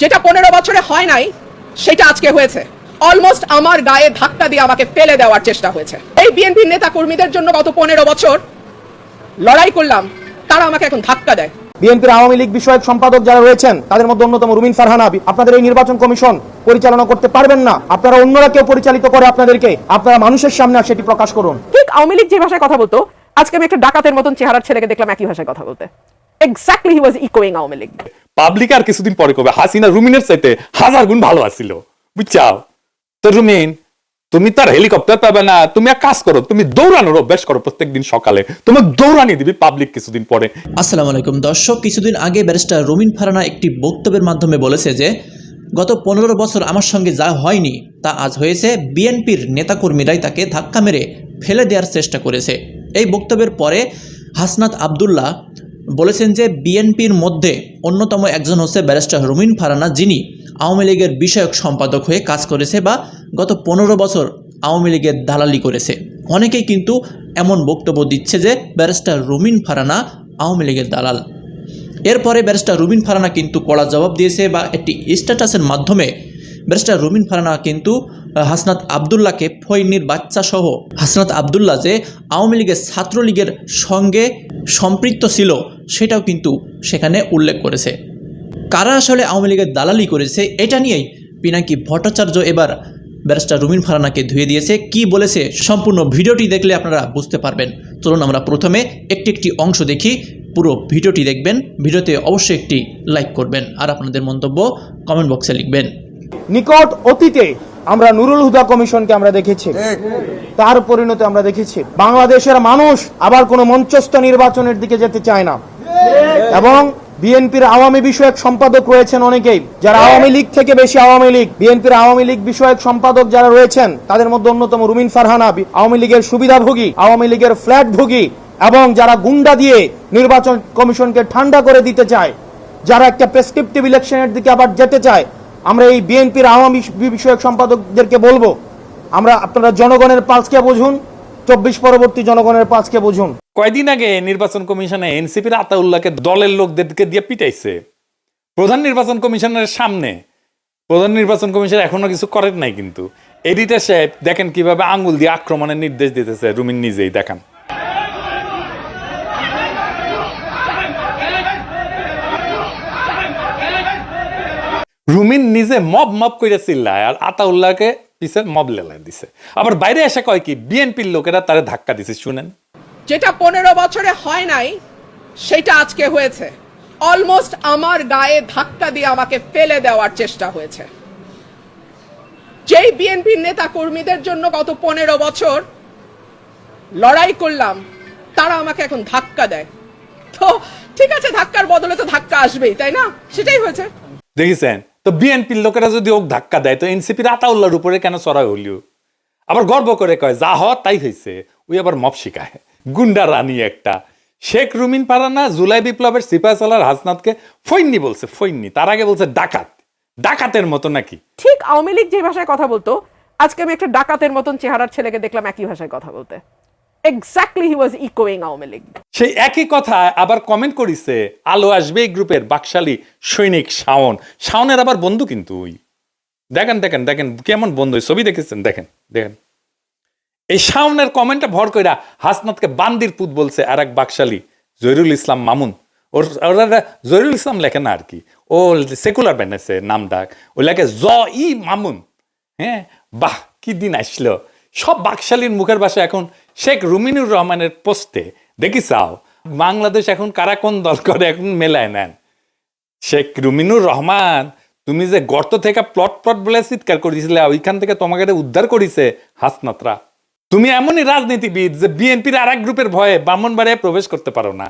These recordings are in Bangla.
যেটা পনেরো বছরে হয় নাই সেটা আজকে হয়েছে। অলমোস্ট আমার গায়ে ধাক্কা দিয়ে আমাকে ফেলে দেওয়ার চেষ্টা হয়েছে। এই বিএনপির নেতা কর্মীদের জন্য গত পনেরো বছর লড়াই করলাম তারা আমাকে এখন ধাক্কা দেয়। বিএনপির আওয়ামী লীগ বিষয়ক সম্পাদক যারা রয়েছেন তাদের মধ্যে অন্যতম রুমিন ফারহানা আপনাদের এই নির্বাচন কমিশন পরিচালনা করতে পারবেন না। আপনারা অন্যরা কেউ পরিচালিত করে আপনাদেরকে আপনারা মানুষের সামনে আর সেটি প্রকাশ করুন। ঠিক আওয়ামী লীগ যে ভাষায় কথা বলতো আজকে আমি একটা ডাকাতের মতন চেহারার ছেলেকে দেখলাম একই ভাষায় কথা বলতে। এক্স্যাক্টলি হি ওয়াজ ইকোয়িং আওয়ামী লীগ। পাবলিক আর কিছুদিন পরে কবে? হাসিনা রুমিনের চাইতে হাজার গুণ ভালো আছিল। বুঝছাও? তো রুমিন তুমি তার হেলিকপ্টার পাবে না। তুমি এক কাজ করো তুমি দৌড়ানোর অভ্যাস করো প্রত্যেকদিন সকালে। তোমাকে দৌড়ানি দিবি পাবলিক কিছুদিন পরে। আসসালামু আলাইকুম দর্শক কিছুদিন আগে ব্যারিস্টার রুমিন ফারানা একটি বক্তব্যের মাধ্যমে বলেছে যে গত পনেরো বছর আমার সঙ্গে যা হয়নি তা আজ হয়েছে। বিএনপির নেতাকর্মীরাই তাকে ধাক্কা মেরে ফেলে দেওয়ার চেষ্টা করেছে। এই বক্তব্যের পরে হাসনাত আবদুল্লাহ বলেছেন যে বিএনপির মধ্যে অন্যতম একজন হচ্ছে ব্যারিস্টার রুমিন ফারানা, যিনি আওয়ামী লীগের বিষয়ক সম্পাদক হয়ে কাজ করেছে বা গত পনেরো বছর আওয়ামী লীগের দালালি করেছে। অনেকেই কিন্তু এমন বক্তব্য দিচ্ছে যে ব্যারিস্টার রুমিন ফারানা আওয়ামী লীগের দালাল। এরপরে ব্যারিস্টার রুমিন ফারানা কিন্তু কড়া জবাব দিয়েছে বা একটি স্ট্যাটাসের মাধ্যমে ব্যারিস্টার রুমিন ফারানা কিন্তু হাসনাত আবদুল্লাহকে ফৈনির বাচ্চা সহ হাসনাত আবদুল্লাহ যে আওয়ামী লীগের ছাত্রলীগের সঙ্গে সম্পৃক্ত ছিল, সেটাও কিন্তু সেখানে উল্লেখ করেছে। কারা আসলে আওয়ামী লীগের দালালি করেছে, এটা নিয়েই পিনাকি ভট্টাচার্য এবার ব্যারিস্টার রুমিন ফারানাকে ধুয়ে দিয়েছে। কি বলেছে সম্পূর্ণ ভিডিওটি দেখলে আপনারা বুঝতে পারবেন। চলুন আমরা প্রথমে একটি একটি অংশ দেখি, পুরো ভিডিওটি দেখবেন, ভিডিওতে অবশ্যই একটি লাইক করবেন, আর আপনাদের মন্তব্য কমেন্ট বক্সে লিখবেন। নিকট অতীতে আমরা নুরুল হুদা কমিশনকে আমরা দেখেছি। তার পরিণতি আমরা দেখেছি। বাংলাদেশের মানুষ আবার কোনো মঞ্চস্থ নির্বাচনের দিকে যেতে চায় না। এবং বিএনপির আওয়ামী বিষয়ক সম্পাদক রয়েছেন অনেকেই। যারা আওয়ামী লীগ থেকে বেশি আওয়ামী লীগ বিএনপির আওয়ামী লীগ বিষয়ক সম্পাদক যারা রয়েছেন তাদের মধ্যে অন্যতম রুমিন ফারহানা আওয়ামী লীগের সুবিধাভোগী আওয়ামী লীগের ফ্ল্যাট ভোগী এবং যারা গুন্ডা দিয়ে নির্বাচন কমিশনকে ঠান্ডা করে দিতে চায় যারা একটা প্রেসক্রিপটিভ ইলেকশনের দিকে আবার যেতে চায় আমরা এই বিএনপির আওয়ামী বিষয়ক সম্পাদকদেরকে বলব, আমরা আপনারা জনগণের পালসকে বুঝুন, চব্বিশ পরবর্তী জনগণের পালসকে বুঝুন। কয়দিন আগে নির্বাচন কমিশনে এনসিপির আতাউল্লাহকে দলের লোকদেরকে দিয়ে পিটাইছে। প্রধান নির্বাচন কমিশনের সামনে। প্রধান নির্বাচন কমিশন এখনও কিছু করেন নাই কিন্তু। এডিটার সাহেব দেখেন কীভাবে আঙ্গুল দিয়ে আক্রমণের নির্দেশ দিতেছে, রুমিন নিজেই দেখান। রুমিন নিজে মব মব করে চিল্লায় আর আতাউল্লাহকে পিছে মব লেলায় দিছে। আবার বাইরে এসে কয় কি বিএনপির লোকেরা তারে ধাক্কা দিছে শুনেন। যেটা পনেরো বছরে হয় নাই সেটা আজকে হয়েছে। অলমোস্ট আমার গায়ে ধাক্কা দিয়ে আমাকে ফেলে দেওয়ার চেষ্টা হয়েছে। যেই বিএনপির নেতা কর্মীদের জন্য গত পনেরো বছর লড়াই করলাম তারা আমাকে এখন ধাক্কা দেয়। তো ঠিক আছে ধাক্কার বদলে তো ধাক্কা আসবেই তাই না? সেটাই হয়েছে। দেখেছেন তো বিএনপির লোকেরা যদি ওক ধাক্কা দেয়, তো এনসিপির আতাউল্লাহর উপরে কেন চড়াই হলিও? আবার গর্ব করে কয়, যা হওয়ার তাই হয়েছে ওই আবার মপ শিখায় গুন্ডা রানী একটা। শেখ রুমিন পারানা জুলাই বিপ্লবের সিপাহ সালার হাসনাতকে ফৈন্নি বলছে ফৈন্নি তার আগে বলছে ডাকাত। ডাকাতের মতো নাকি? ঠিক আওয়ামী লীগ যে ভাষায় কথা বলতো, আজকে আমি একটা ডাকাতের মতন চেহারার ছেলেকে দেখলাম একই ভাষায় কথা বলতে। এক্স্যাক্টলি হি ওয়াজ ইকোয়িং আওয়ামী লীগ. সেই একই কথা আবার কমেন্ট করিছে, আলো আসবে এই গ্রুপের বাকশালী সৈনিক শাওন। শাওনের আবার বন্ধু কিন্তু ওই। দেখেন দেখেন দেখেন, কেমন বন্ধু ছবি দেখেছেন? দেখেন দেখেন। এই শাওনের কমেন্টে ভর কইরা হাসনাতকে বান্দির পুত বলছে আর এক বাকশালী, জহিরুল ইসলাম মামুন। ওর, ওরা জহিরুল ইসলাম লেখে না আর কি। ও সেকুলার বানাইছে নাম ডাক। ও লেখে জ ই মামুন হ্যাঁ? বাহ, কি দিন আসলো। সব বাকশালীর মুখের ভাষা এখন শেখ রুমিনুর রহমানের পোস্টে, দেখি চাও, বাংলাদেশ এখন কারা কোন দল করে এখন মেলায় নেন? শেখ রুমিনুর রহমান, তুমি যে গর্ত থেকে প্লট প্লট বলে চিৎকার করেছিলে, ওইখান থেকে তোমাকে উদ্ধার করেছে হাসনাতরা। তুমি এমনই রাজনীতিবিদ যে বিএনপির আর এক গ্রুপের ভয়ে ব্রাহ্মণবাড়িয়ায় প্রবেশ করতে পারো না।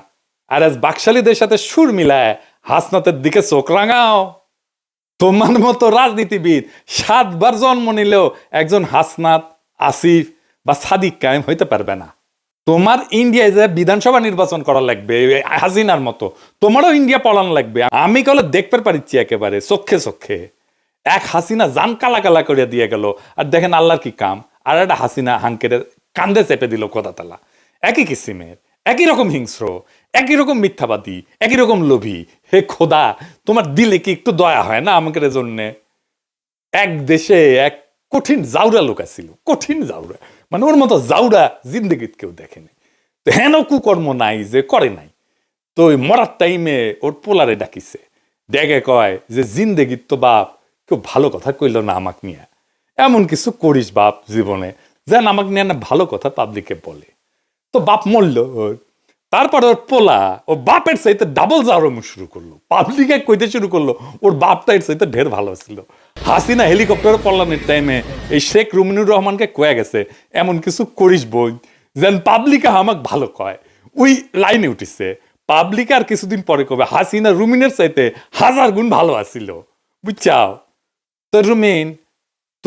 আর আজ বাকশালীদের সাথে সুর মিলায় হাসনাতের দিকে চোখ রাঙাও। তোমার মতো রাজনীতিবিদ সাতবার জন্ম নিলেও একজন হাসনাত আসিফ বা সাদিক কায়েম হইতে পারবে না। তোমার ইন্ডিয়ায় যে বিধানসভা নির্বাচন করা লাগবে, হাসিনার মতো, তোমারও ইন্ডিয়া পড়ানো লাগবে। আমি কলে দেখতে পারিচ্ছি একেবারে চক্ষে চক্ষে এক হাসিনা জান কালা কালা করে দিয়ে গেল, আর দেখেন আল্লাহর কি কাম। আর একটা হাসিনা হাঙ্কের কান্দে চেপে দিল কথা তালা একই কিসিমের, একই রকম হিংস্র, একই রকম মিথ্যাবাদী, একই রকম লোভী। হে খোদা, তোমার দিলে কি একটু দয়া হয় না আমাকে জন্যে? এক দেশে, এক কঠিন জাউরা লোক আছিল, কঠিন জাউরা। মানে ওর মতো জাউরা জিন্দগিত কেউ দেখেনি। তো হেন কুকর্ম নাই যে করে নাই। তো ওই মরার টাইমে ওর পোলারে ডাকিছে। ডেকে কয় যে জিন্দেগির তো বাপ, কেউ ভালো কথা কইল না আমাক নিয়ে। এমন কিছু করিস বাপ জীবনে, যেন আমাক নিয়ে না ভালো কথা পাবলিকে বলে। তো বাপ মরল ওর। তারপরে ওর পোলা ও বাপের চাইতে ডাবল জাউরামু শুরু করল। পাবলিকে কইতে শুরু করল, ওর বাপটা এর চাইতে ঢের ভালো ছিল। হাসিনা হেলিকপ্টারে পড়লামের টাইমে এই শেখ রুমিনুর রহমানকে কয়ে গেছে, এমন কিছু করিস বই, যেন পাবলিকে আমাক ভালো কয়। ওই লাইনে উঠিছে পাবলিক আর কিছুদিন পরে কবে? হাসিনা রুমিনের চাইতে হাজার গুণ ভালো আসিল বুঝছাও? তো রুমিন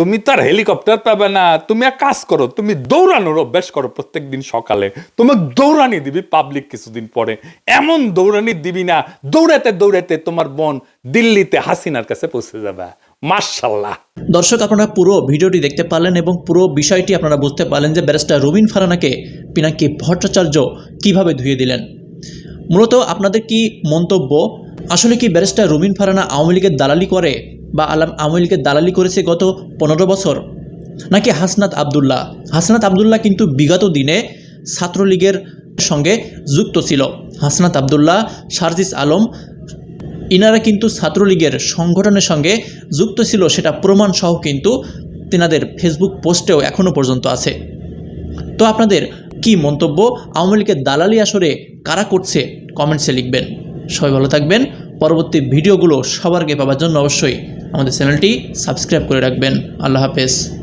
তুমি তার হেলিকপ্টার পাবে না। তুমি এক কাজ করো, তুমি দৌড়ানোর অভ্যাস করো প্রত্যেক দিন সকালে। তোমাকে দৌড়ানি দিবি পাবলিক কিছুদিন পরে। এমন দৌড়ানি দিবি না, দৌড়াতে দৌড়াতে তোমার বোন দিল্লিতে হাসিনার কাছে পৌঁছে যাবে। মার্শাল্লাহ দর্শক, আপনারা পুরো ভিডিওটি দেখতে পারলেন এবং পুরো বিষয়টি আপনারা বুঝতে পারলেন যে ব্যারিস্টার রবিন ফারানাকে পিনাকি ভট্টাচার্য কীভাবে ধুয়ে দিলেন। মূলত আপনাদের কি মন্তব্য? আসলে কি ব্যারিস্টার রবিন ফারানা আওয়ামী লীগের দালালি করে? বা আলাম আওয়ামী লীগের দালালি করেছে গত পনেরো বছর? নাকি হাসনাত আবদুল্লাহ? হাসনাত আবদুল্লাহ কিন্তু বিগত দিনে ছাত্রলীগের সঙ্গে যুক্ত ছিল। হাসনাত আবদুল্লাহ সার্জিস আলম ইনারা কিন্তু ছাত্রলীগের সংগঠনের সঙ্গে যুক্ত ছিল, সেটা প্রমাণ সহ কিন্তু তেনাদের ফেসবুক পোস্টেও এখনও পর্যন্ত আছে। তো আপনাদের কি মন্তব্য? আওয়ামী লীগের দালালি আসরে কারা করছে? কমেন্টসে লিখবেন। সবাই ভালো থাকবেন। পরবর্তী ভিডিওগুলো সবার আগে পাওয়ার জন্য অবশ্যই আমাদের চ্যানেলটি সাবস্ক্রাইব করে রাখবেন। আল্লাহ হাফেজ।